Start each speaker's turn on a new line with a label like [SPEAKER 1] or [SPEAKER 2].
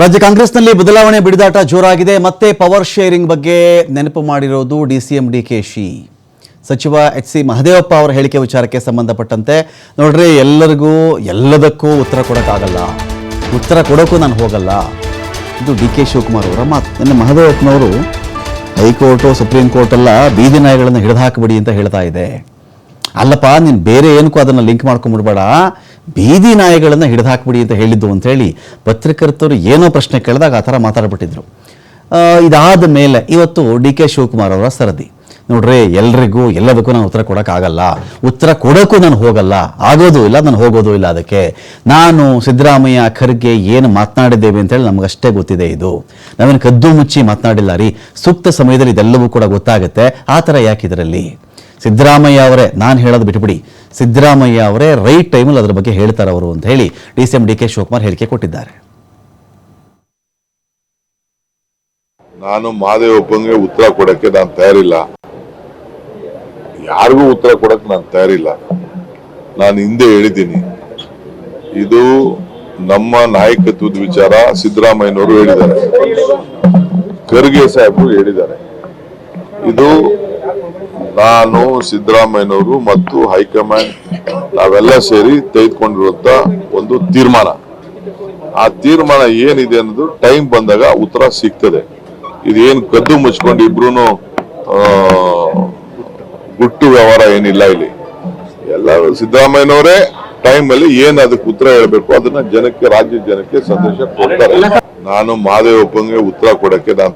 [SPEAKER 1] ರಾಜ್ಯ ಕಾಂಗ್ರೆಸ್ನಲ್ಲಿ ಬದಲಾವಣೆ ಬಿಡಿದಾಟ ಜೋರಾಗಿದೆ. ಮತ್ತೆ ಪವರ್ ಶೇರಿಂಗ್ ಬಗ್ಗೆ ನೆನಪು ಮಾಡಿರೋದು D C D K Shi. ಸಚಿವ ಎಚ್ ಸಿ ಮಹದೇವಪ್ಪ ಅವರ ಹೇಳಿಕೆ ವಿಚಾರಕ್ಕೆ ಸಂಬಂಧಪಟ್ಟಂತೆ ನೋಡ್ರಿ, ಎಲ್ಲರಿಗೂ ಎಲ್ಲದಕ್ಕೂ ಉತ್ತರ ಕೊಡೋಕ್ಕಾಗಲ್ಲ. ಉತ್ತರ ಕೊಡೋಕ್ಕೂ ನಾನು ಹೋಗಲ್ಲ. ಇದು ಡಿ ಕೆ ಶಿವಕುಮಾರ್ ಅವರ ಮಾತು. ನನ್ನ ಮಹದೇವಪ್ಪನವರು ಹೈಕೋರ್ಟು, ಸುಪ್ರೀಂ ಕೋರ್ಟ್ ಎಲ್ಲ ಬೀದಿ ನಾಯಿಗಳನ್ನು ಹಿಡಿದು ಹಾಕಬೇಡಿ ಅಂತ ಹೇಳ್ತಾ ಇದೆ. ಅಲ್ಲಪ್ಪ, ನೀನು ಬೇರೆ ಏನಕ್ಕೂ ಅದನ್ನು ಲಿಂಕ್ ಮಾಡ್ಕೊಂಬಿಡ್ಬೇಡ. ಬೀದಿ ನಾಯಿಗಳನ್ನು ಹಿಡಿದು ಹಾಕ್ಬಿಡಿ ಅಂತ ಹೇಳಿದ್ದು ಅಂತೇಳಿ ಪತ್ರಕರ್ತರು ಏನೋ ಪ್ರಶ್ನೆ ಕೇಳಿದಾಗ ಆ ಥರ ಮಾತಾಡ್ಬಿಟ್ಟಿದ್ರು. ಇದಾದ ಮೇಲೆ ಇವತ್ತು ಡಿ ಕೆ ಶಿವಕುಮಾರ್ ಅವರ ಸರದಿ. ನೋಡ್ರಿ, ಎಲ್ರಿಗೂ ಎಲ್ಲದಕ್ಕೂ ನಾನು ಉತ್ತರ ಕೊಡೋಕ್ಕಾಗಲ್ಲ. ಉತ್ತರ ಕೊಡೋಕ್ಕೂ ನಾನು ಹೋಗಲ್ಲ. ಆಗೋದು ಇಲ್ಲ, ನಾನು ಹೋಗೋದು ಇಲ್ಲ ಅದಕ್ಕೆ. ನಾನು ಸಿದ್ದರಾಮಯ್ಯ ಖರ್ಗೆ ಏನು ಮಾತನಾಡಿದ್ದೇವೆ ಅಂತೇಳಿ ನಮಗಷ್ಟೇ ಗೊತ್ತಿದೆ ಇದು. ನಾವೇನು ಕದ್ದು ಮುಚ್ಚಿ ಮಾತನಾಡಿಲ್ಲ ರೀ. ಸೂಕ್ತ ಸಮಯದಲ್ಲಿ ಇದೆಲ್ಲವೂ ಕೂಡ ಗೊತ್ತಾಗುತ್ತೆ. ಆ ಥರ ಯಾಕೆ ಇದರಲ್ಲಿ? ಸಿದ್ದರಾಮಯ್ಯ ಅವರೇ, ನಾನು ಹೇಳೋದು ಬಿಟ್ಬಿಡಿ. ಸಿದ್ದರಾಮಯ್ಯ ಅವರೇ ರೈಟ್ ಟೈಮಲ್ಲಿ ಅದರ ಬಗ್ಗೆ ಹೇಳ್ತಾರೆ ಅವರು ಅಂತ ಹೇಳಿ D C M D K Shivakumar ಹೇಳಿಕೆ ಕೊಟ್ಟಿದ್ದಾರೆ.
[SPEAKER 2] ನಾನು ಮಾದೇವಪ್ಪಂಗೆ ಉತ್ತರ ಕೊಡಕ್ಕೆ ನಾನು ತಯಾರಿಲ್ಲ. ಯಾರಿಗೂ ಉತ್ತರ ಕೊಡಕ್ಕೆ ನಾನು ತಯಾರಿಲ್ಲ. ನಾನು ಹಿಂದೆ ಹೇಳಿದ್ದೀನಿ. ಇದು ನಮ್ಮ ನಾಯಕತ್ವದ ವಿಚಾರ ಸಿದ್ದರಾಮಯ್ಯನವರು ಹೇಳಿದ್ದಾರೆ. ಖರ್ಗೆ ಸಾಹೇಬರು ಹೇಳಿದ್ದಾರೆ. ಇದು ನಾನು, ಸಿದ್ದರಾಮಯ್ಯನವರು ಮತ್ತು ಹೈಕಮಾಂಡ್ ನಾವೆಲ್ಲ ಸೇರಿ ತೆಗೆದುಕೊಂಡಿರುವಂತ ಒಂದು ತೀರ್ಮಾನ. ಆ ತೀರ್ಮಾನ ಏನಿದೆ ಅನ್ನೋದು ಟೈಮ್ ಬಂದಾಗ ಉತ್ತರ ಸಿಗ್ತದೆ. ಇದೇನು ಕದ್ದು ಮುಚ್ಕೊಂಡು ಇಬ್ರು ಗುಟ್ಟು ವ್ಯವಹಾರ ಏನಿಲ್ಲ ಇಲ್ಲಿ. ಎಲ್ಲ ಸಿದ್ದರಾಮಯ್ಯನವರೇ ಟೈಮ್ ಅಲ್ಲಿ ಏನ್ ಅದಕ್ಕೆ ಉತ್ತರ ಹೇಳ್ಬೇಕು ಅದನ್ನ ಜನಕ್ಕೆ ರಾಜ್ಯ ಜನಕ್ಕೆ ಸಂದೇಶ ಕೊಡ್ತಾರೆ. ನಾನು ಮಹಾದೇವಪ್ಪಂಗೆ ಉತ್ತರ ಕೊಡಕ್ಕೆ ನಾನು